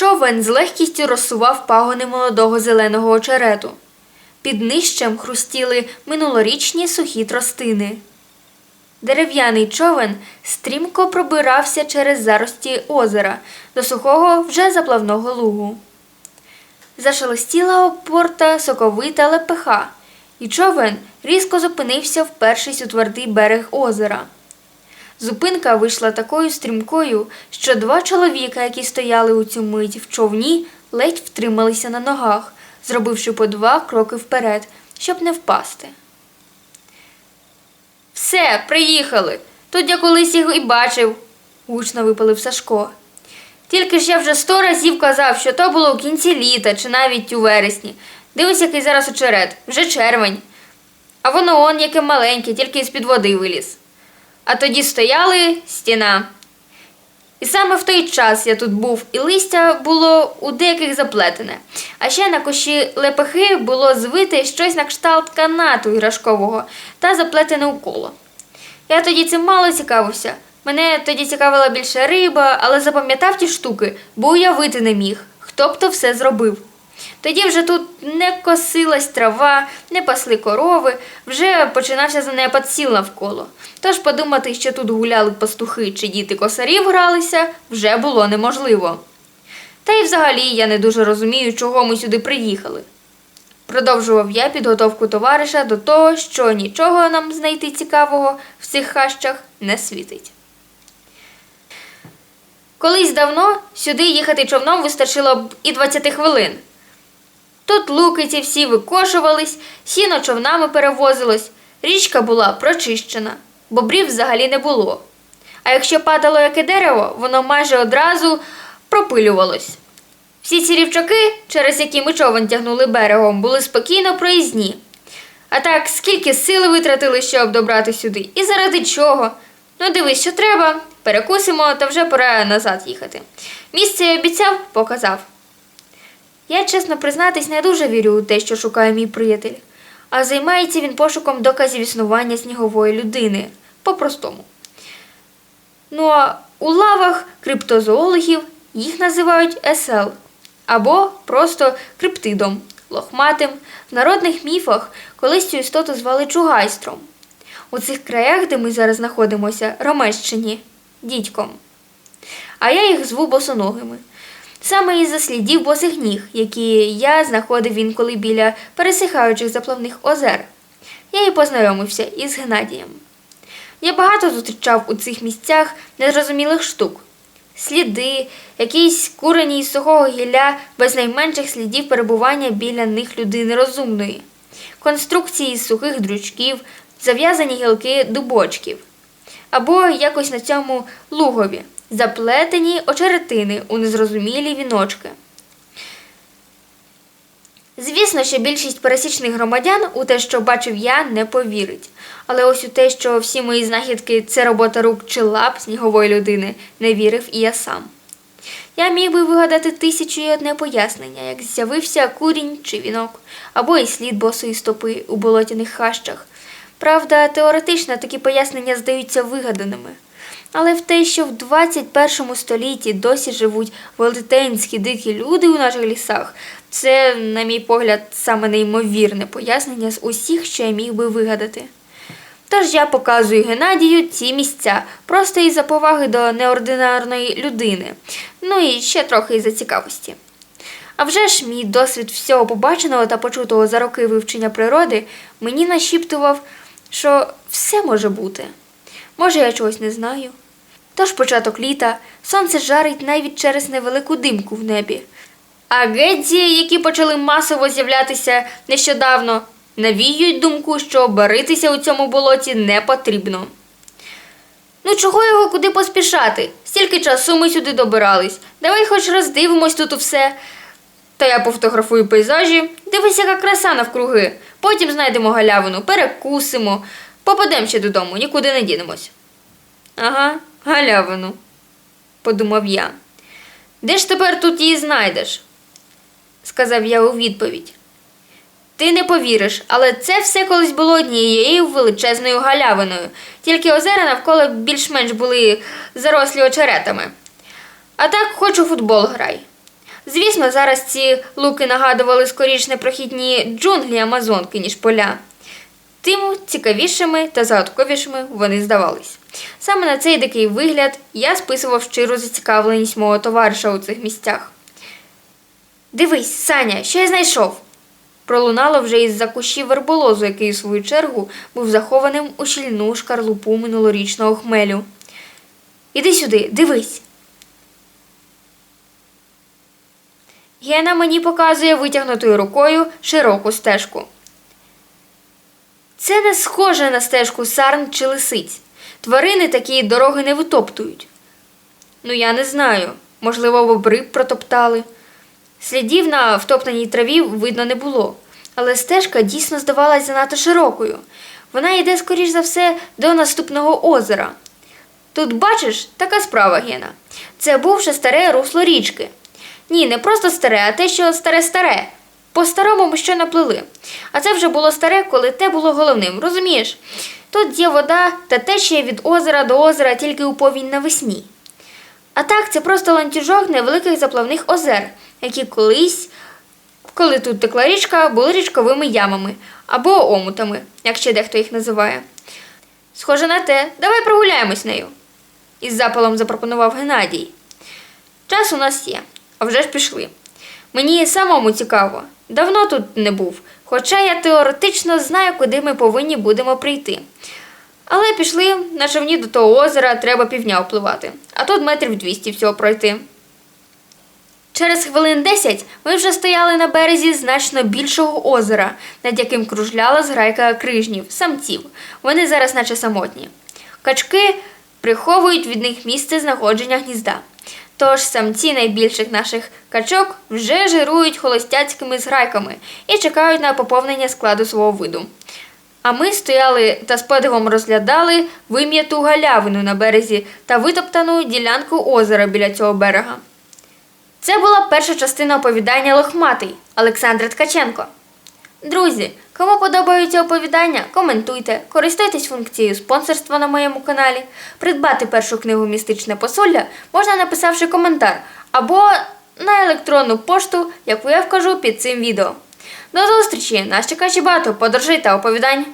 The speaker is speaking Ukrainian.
Човен з легкістю розсував пагони молодого зеленого очерету. Під нижчем хрустіли минулорічні сухі тростини. Дерев'яний човен стрімко пробирався через зарості озера до сухого вже заплавного лугу. Зашелестіла опорта соковита лепеха, і човен різко зупинився, впершись у твердий берег озера. Зупинка вийшла такою стрімкою, що два чоловіка, які стояли у цю мить в човні, ледь втрималися на ногах, зробивши по два кроки вперед, щоб не впасти. Все, приїхали. Тут я колись їх і бачив, гучно випалив Сашко. Тільки ж я вже сто разів казав, що то було у кінці літа чи навіть у вересні. Дивись, який зараз очерет, вже червень. А воно он яке маленьке, тільки з-під води виліз. А тоді стояли стіна. І саме в той час я тут був, і листя було у деяких заплетене, а ще на кущі лепехи було звите щось на кшталт канату іграшкового та заплетене у коло. Я тоді цим мало цікавився. Мене тоді цікавила більше риба, але запам'ятав ті штуки, бо уявити не міг, хто б то все зробив. Тоді вже тут не косилась трава, не пасли корови, вже починався занепад сіл навколо. Тож подумати, що тут гуляли пастухи чи діти косарів гралися, вже було неможливо. Та й взагалі я не дуже розумію, чого ми сюди приїхали. Продовжував я підготовку товариша до того, що нічого нам знайти цікавого в цих хащах не світить. Колись давно сюди їхати човном вистачило б і 20 хвилин. Тут луки ці всі викошувались, сіно човнами перевозилось, річка була прочищена, бобрів взагалі не було. А якщо падало яке дерево, воно майже одразу пропилювалось. Всі ці рівчаки, через які ми човен тягнули берегом, були спокійно проїзні. А так, скільки сили витратили, щоб добрати сюди, і заради чого? Ну, дивись, що треба, перекусимо, та вже пора назад їхати. Місце я обіцяв, показав. Я, чесно признатись, не дуже вірю у те, що шукає мій приятель, а займається він пошуком доказів існування снігової людини по-простому. Ну а у лавах криптозоологів їх називають СЛ або просто криптидом, лохматим. В народних міфах колись цю істоту звали чугайстром. У цих краях, де ми зараз знаходимося, Ромещині, дідьком. А я їх зву босоногими. Саме із-за слідів босих ніг, які я знаходив інколи біля пересихаючих заплавних озер. Я і познайомився із Геннадієм. Я багато зустрічав у цих місцях незрозумілих штук. Сліди, якісь курені із сухого гілля без найменших слідів перебування біля них людини розумної, конструкції з сухих дрючків, зав'язані гілки дубочків, або якось на цьому лугові, заплетені очеретини у незрозумілі віночки. Звісно, що більшість пересічних громадян у те, що бачив я, не повірить. Але ось у те, що всі мої знахідки це робота рук чи лап снігової людини, не вірив і я сам. Я міг би вигадати тисячу і одне пояснення, як з'явився курінь чи вінок, або і слід босої стопи у болотяних хащах. Правда, теоретично такі пояснення здаються вигаданими. Але в те, що в 21 столітті досі живуть велетенські дикі люди у наших лісах, це, на мій погляд, саме неймовірне пояснення з усіх, що я міг би вигадати. Тож я показую Геннадію ці місця, просто із-за поваги до неординарної людини, ну і ще трохи із-за цікавості. А вже ж мій досвід всього побаченого та почутого за роки вивчення природи мені нашіптував, що все може бути. Може, я чогось не знаю. Тож початок літа сонце жарить навіть через невелику димку в небі. А гедзі, які почали масово з'являтися нещодавно, навіюють думку, що баритися у цьому болоті не потрібно. Ну, чого його куди поспішати? Стільки часу ми сюди добирались. Давай хоч роздивимось тут усе. Та я пофотографую пейзажі. Дивись, яка краса навкруги. Потім знайдемо галявину, перекусимо. Попадемо ще додому, нікуди не дінемось. Ага, галявину, подумав я. Де ж тепер тут її знайдеш? сказав я у відповідь. Ти не повіриш, але це все колись було однією величезною галявиною, тільки озера навколо більш-менш були зарослі очеретами. А так хоч у футбол грай. Звісно, зараз ці луки нагадували скоріш непрохідні джунглі Амазонки, ніж поля. Тим цікавішими та загадковішими вони здавались. Саме на цей дикий вигляд я списував щиру зацікавленість мого товариша у цих місцях. Дивись, Саня, що я знайшов. Пролунало вже із-за кущів верболозу, який, у свою чергу, був захованим у щільну шкарлупу минулорічного хмелю. Іди сюди, дивись. Гена мені показує витягнутою рукою широку стежку. Це не схоже на стежку сарн чи лисиць. Тварини такі дороги не витоптують. Ну, я не знаю. Можливо, бобри протоптали. Слідів на втоптаній траві видно не було, але стежка дійсно здавалася занадто широкою. Вона йде, скоріш за все, до наступного озера. Тут, бачиш, така справа, Гена. Це бувше старе русло річки. Ні, не просто старе, а те, що старе-старе. По-старому ми що наплили. А це вже було старе, коли те було головним, розумієш? Тут є вода та течія від озера до озера тільки у повінь навесні. А так, це просто ланцюжок невеликих заплавних озер, які колись, коли тут текла річка, були річковими ямами або омутами, як ще дехто їх називає. Схоже на те, давай прогуляємось нею. Із запалом запропонував Геннадій. Час у нас є, а вже ж пішли. Мені самому цікаво, давно тут не був, хоча я теоретично знаю, куди ми повинні будемо прийти. Але пішли на човні до того озера, треба півдня впливати, а тут метрів 200 всього пройти. Через хвилин 10 ми вже стояли на березі значно більшого озера, над яким кружляла зграйка крижнів, самців. Вони зараз наче самотні. Качки приховують від них місце знаходження гнізда. Тож самці найбільших наших качок вже жирують холостяцькими зграйками і чекають на поповнення складу свого виду. А ми стояли та з подивом розглядали вим'яту галявину на березі та витоптану ділянку озера біля цього берега. Це була перша частина оповідання Лохматий Олександра Ткаченко. Друзі, кому подобаються оповідання, коментуйте, користуйтесь функцією спонсорства на моєму каналі. Придбати першу книгу Містичне посолля можна написавши коментар або на електронну пошту, яку я вкажу під цим відео. До зустрічі! Нас чекає багато подорожей та оповідань.